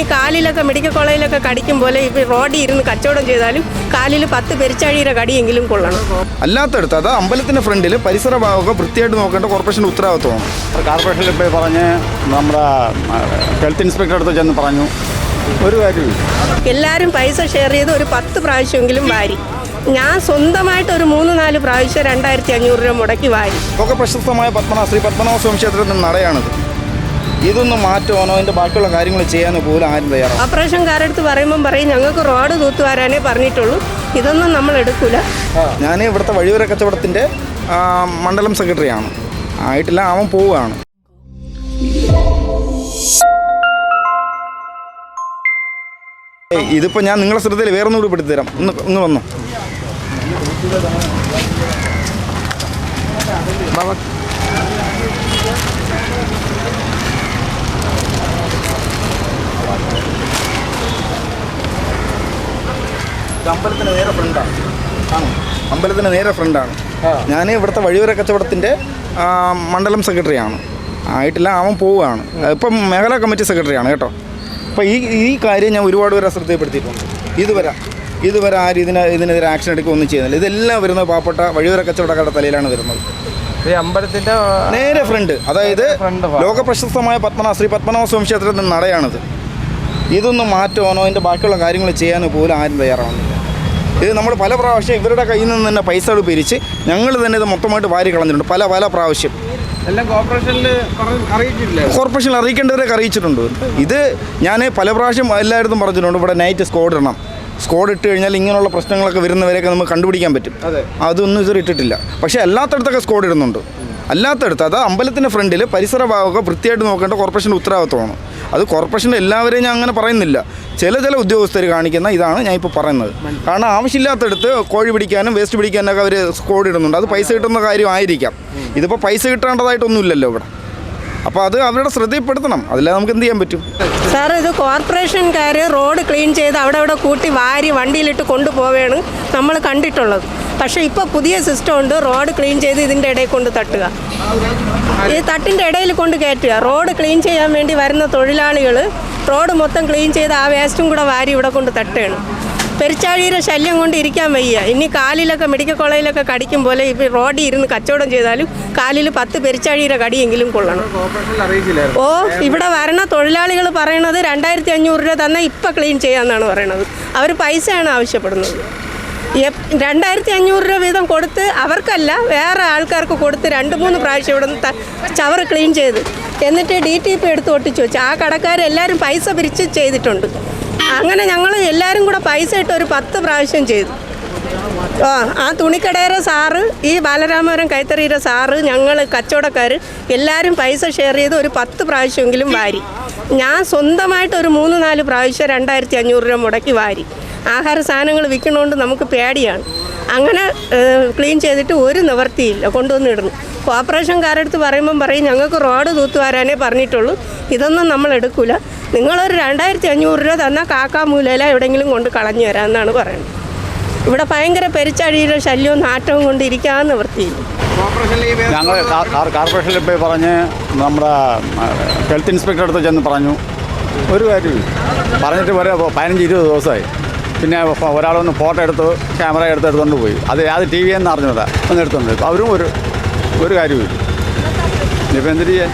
ഇനി കാലിലൊക്കെ മെഡിക്കൽ കോളേജിലൊക്കെ കടിക്കും പോലെ ഇപ്പം റോഡിൽ ഇരുന്ന് കച്ചവടം ചെയ്താലും കാലിൽ പത്ത് പെരിച്ചാഴിയുടെ കടിയെങ്കിലും കൊള്ളണം. അല്ലാത്തടത്ത് അത് അമ്പലത്തിന്റെ ഫ്രണ്ടിൽ പരിസര ഭാഗമൊക്കെ വൃത്തിയായിട്ട് നോക്കേണ്ട കോർപ്പറേഷന്റെ ഉത്തരവാദിത്വമാണ്. കോർപ്പറേഷനിൽ പോയി പറഞ്ഞ് നമ്മുടെ ഹെൽത്ത് ഇൻസ്പെക്ടർ അടുത്ത് ചെന്ന് പറഞ്ഞു. ഒരു കാര്യമില്ല എല്ലാവരും പൈസ ഷെയർ ചെയ്ത് ഒരു പത്ത് പ്രാവശ്യമെങ്കിലും വാരി. ഞാൻ സ്വന്തമായിട്ട് ഒരു മൂന്ന് നാല് പ്രാവശ്യം രണ്ടായിരത്തി അഞ്ഞൂറ് രൂപ മുടക്കി വാരി. ഒക്കെ പ്രശസ്തമായ പത്മനാഭ ശ്രീ പത്മനാഭ സ്വാമി ക്ഷേത്രത്തിന്റെ നടയാണിത്. ഇതൊന്നും മാറ്റുവാനോ അതിന്റെ ബാക്കിയുള്ള കാര്യങ്ങൾ ചെയ്യാനോ പോലും ആരും തയ്യാറാണ് ഓപ്പറേഷൻകാരടുത്ത് പറയുമ്പോൾ പറയും ഞങ്ങൾക്ക് റോഡ് തൂത്തുവാരാനേ പറഞ്ഞിട്ടുള്ളൂ. ഇതൊന്നും നമ്മൾ എടുക്കൂല. ഞാൻ ഇവിടുത്തെ വഴിയോര കച്ചവടത്തിന്റെ മണ്ഡലം സെക്രട്ടറിയാണ്. ആയിട്ടില്ല അവൻ പോവുകയാണ്. ഏയ്, ഇതിപ്പോ ഞാൻ നിങ്ങളെ ശ്രദ്ധയിൽ വേറൊന്നും കൂടി പെടുത്തി തരാം ഒന്ന് ഒന്ന് വന്നോ. അമ്പലത്തിന് നേരെ ഫ്രണ്ടാണ്. ആണ്? അമ്പലത്തിന് നേരെ ഫ്രണ്ടാണ്. ഞാൻ ഇവിടുത്തെ വഴിയോര കച്ചവടത്തിന്റെ മണ്ഡലം സെക്രട്ടറിയാണ്. ആയിട്ടില്ല അവൻ പോവുകയാണ്. ഇപ്പം മേഖലാ കമ്മിറ്റി സെക്രട്ടറിയാണ് കേട്ടോ. അപ്പോൾ ഈ ഈ കാര്യം ഞാൻ ഒരുപാട് പേരെ ശ്രദ്ധയിൽപ്പെടുത്തിയിട്ടുണ്ട്. ഇതുവരെ ഇതുവരെ ആരും ഇതിന് ഇതിനെതിരെ ആക്ഷൻ എടുക്കുകയൊന്നും ചെയ്യുന്നില്ല. ഇതെല്ലാം വരുന്നത് പാവപ്പെട്ട വഴിയോര കച്ചവടക്കാരുടെ തലയിലാണ് വരുന്നത്. ഈ അമ്പലത്തിന്റെ നേരെ ഫ്രണ്ട് അതായത് ലോകപ്രശസ്തമായ ലോക പ്രശസ്തമായ പത്മനാഭ ശ്രീ പത്മനാഭ സ്വാമി ക്ഷേത്രത്തിന്റെ നടയാണിത്. ഇതൊന്നും മാറ്റുവാനോ അതിന്റെ ബാക്കിയുള്ള കാര്യങ്ങൾ ചെയ്യാനോ പോലും ആരും തയ്യാറാവുന്നില്ല. ഇത് നമ്മൾ പല പ്രാവശ്യം ഇവരുടെ കയ്യിൽ നിന്ന് തന്നെ പൈസ പിരിച്ച് ഞങ്ങൾ തന്നെ ഇത് മൊത്തമായിട്ട് വാരി കളഞ്ഞിട്ടുണ്ട്. പല പല പ്രാവശ്യം. കോർപ്പറേഷനിൽ അറിയിക്കേണ്ടവരൊക്കെ അറിയിച്ചിട്ടുണ്ട് ഇത് ഞാൻ പല പ്രാവശ്യം എല്ലായിടത്തും പറഞ്ഞിട്ടുണ്ട് ഇവിടെ നൈറ്റ് സ്കോഡ് ഇടണം. സ്കോഡ് ഇട്ട് കഴിഞ്ഞാൽ ഇങ്ങനെയുള്ള പ്രശ്നങ്ങളൊക്കെ വരുന്നവരെയൊക്കെ നമുക്ക് കണ്ടുപിടിക്കാൻ പറ്റും. അതെ. അതൊന്നും ഇതുവരെ ഇട്ടിട്ടില്ല. പക്ഷേ അല്ലാത്തടത്തൊക്കെ സ്കോഡ് ഇടുന്നുണ്ട്. അല്ലാത്തടത്ത് അത് അമ്പലത്തിന്റെ ഫ്രണ്ടിൽ പരിസര ഭാഗമൊക്കെ വൃത്തിയായിട്ട് നോക്കേണ്ട കോർപ്പറേഷന്റെ ഉത്തരവാദിത്വമാണ്. അത് കോർപ്പറേഷന്റെ എല്ലാവരെയും ഞാൻ അങ്ങനെ പറയുന്നില്ല. ചില ചില ഉദ്യോഗസ്ഥർ കാണിക്കുന്ന ഇതാണ് ഞാൻ ഇപ്പോൾ പറയുന്നത് കാരണം ആവശ്യമില്ലാത്തടത്ത് കോഴി പിടിക്കാനും വേസ്റ്റ് പിടിക്കാനൊക്കെ അവർ സ്കോഡ് ഇടുന്നുണ്ട്. അത് പൈസ കിട്ടുന്ന കാര്യമായിരിക്കാം ഇതിപ്പോൾ പൈസ കിട്ടേണ്ടതായിട്ടൊന്നുമില്ലല്ലോ ഇവിടെ. അപ്പോൾ അത് അവരുടെ ശ്രദ്ധയിൽപ്പെടുത്തണം. അതില്ലാതെ നമുക്ക് എന്ത് ചെയ്യാൻ പറ്റും? സാർ ഇത് കോർപ്പറേഷൻകാർ റോഡ് ക്ലീൻ ചെയ്ത് അവിടെ അവിടെ കൂട്ടി വാരി വണ്ടിയിലിട്ട് കൊണ്ടുപോവുകയാണ് നമ്മൾ കണ്ടിട്ടുള്ളത്. പക്ഷേ ഇപ്പോൾ പുതിയ സിസ്റ്റം ഉണ്ട് റോഡ് ക്ലീൻ ചെയ്ത് ഇതിന്റെ ഇടയിൽ കൊണ്ട് തട്ടുക. ഈ തട്ടിന്റെ ഇടയിൽ കൊണ്ട് കയറ്റുക. റോഡ് ക്ലീൻ ചെയ്യാൻ വേണ്ടി വരുന്ന തൊഴിലാളികൾ റോഡ് മൊത്തം ക്ലീൻ ചെയ്ത് ആ വേസ്റ്റും കൂടെ വാരി ഇവിടെ കൊണ്ട് തട്ടുകയാണ്. പെരിച്ചാഴിയുടെ ശല്യം കൊണ്ട് ഇരിക്കാൻ വയ്യ. ഇനി കാലിലൊക്കെ മെഡിക്കൽ കോളേജിലൊക്കെ കടിക്കും പോലെ ഇപ്പം റോഡിൽ ഇരുന്ന് കച്ചവടം ചെയ്താലും കാലിൽ പത്ത് പെരിച്ചാഴിയുടെ കടിയെങ്കിലും കൊള്ളണം. ഓ ഇവിടെ വരണ തൊഴിലാളികൾ പറയണത് രണ്ടായിരത്തി അഞ്ഞൂറ് രൂപ തന്നെ ഇപ്പം ക്ലീൻ ചെയ്യാമെന്നാണ് പറയണത്. അവർ പൈസയാണ് ആവശ്യപ്പെടുന്നത്. രണ്ടായിരത്തി അഞ്ഞൂറ് രൂപ വീതം കൊടുത്ത് അവർക്കല്ല വേറെ ആൾക്കാർക്ക് കൊടുത്ത് രണ്ട് മൂന്ന് പ്രാവശ്യം ഇവിടെ നിന്ന് ചവർ ക്ലീൻ ചെയ്ത്. എന്നിട്ട് ഡി ടി പി എടുത്ത് ഒട്ടിച്ചു വെച്ചു. ആ കടക്കാരെല്ലാവരും പൈസ പിരിച്ച് ചെയ്തിട്ടുണ്ട്. അങ്ങനെ ഞങ്ങൾ എല്ലാവരും കൂടെ പൈസ ഇട്ട് ഒരു പത്ത് പ്രാവശ്യം ചെയ്തു. ആ ആ തുണിക്കടയുടെ സാറ് ഈ ബാലരാമപുരം കൈത്തറിയുടെ സാറ് ഞങ്ങൾ കച്ചവടക്കാർ എല്ലാവരും പൈസ ഷെയർ ചെയ്ത് ഒരു പത്ത് പ്രാവശ്യമെങ്കിലും വാരി. ഞാൻ സ്വന്തമായിട്ട് ഒരു മൂന്ന് നാല് പ്രാവശ്യം രണ്ടായിരത്തി അഞ്ഞൂറ് രൂപ മുടക്കി വാരി. ആഹാര സാധനങ്ങൾ വിൽക്കണോണ്ട് നമുക്ക് പേടിയാണ്. അങ്ങനെ ക്ലീൻ ചെയ്തിട്ട് ഒരു നിവർത്തിയില്ല കൊണ്ടുവന്നിടുന്നു കോർപ്പറേഷൻകാരടുത്ത് പറയുമ്പം പറയും ഞങ്ങൾക്ക് റോഡ് തൂത്തുവാരാനേ പറഞ്ഞിട്ടുള്ളൂ. ഇതൊന്നും നമ്മൾ എടുക്കില്ല നിങ്ങളൊരു രണ്ടായിരത്തി അഞ്ഞൂറ് രൂപ തന്നാൽ കാക്കാമൂലയില എവിടെയെങ്കിലും കൊണ്ട് കളഞ്ഞു തരാമെന്നാണ് പറയുന്നത്. ഇവിടെ ഭയങ്കര പെരിച്ചഴിയുടെ ശല്യവും നാറ്റവും കൊണ്ട് ഇരിക്കാൻ നിവൃത്തിയില്ല ഞങ്ങൾ കോർപ്പറേഷനിൽ പോയി പറഞ്ഞ് നമ്മുടെ ഹെൽത്ത് ഇൻസ്പെക്ടർ അടുത്ത് ചെന്ന് പറഞ്ഞു. ഒരു കാര്യമില്ല പറഞ്ഞിട്ട് വരെ പതിനഞ്ച് ഇരുപത് ദിവസമായി. പിന്നെ ഒരാളൊന്ന് ഫോട്ടോ എടുത്ത് ക്യാമറ എടുത്ത് എടുത്തുകൊണ്ട് പോയി. അത് അത് ടി വി എന്ന് അറിഞ്ഞൂടാ ഒന്ന് എടുത്തുകൊണ്ട് അവരും ഒരു ഒരു കാര്യമില്ല ഇനിയിപ്പോൾ എന്തിരിയേ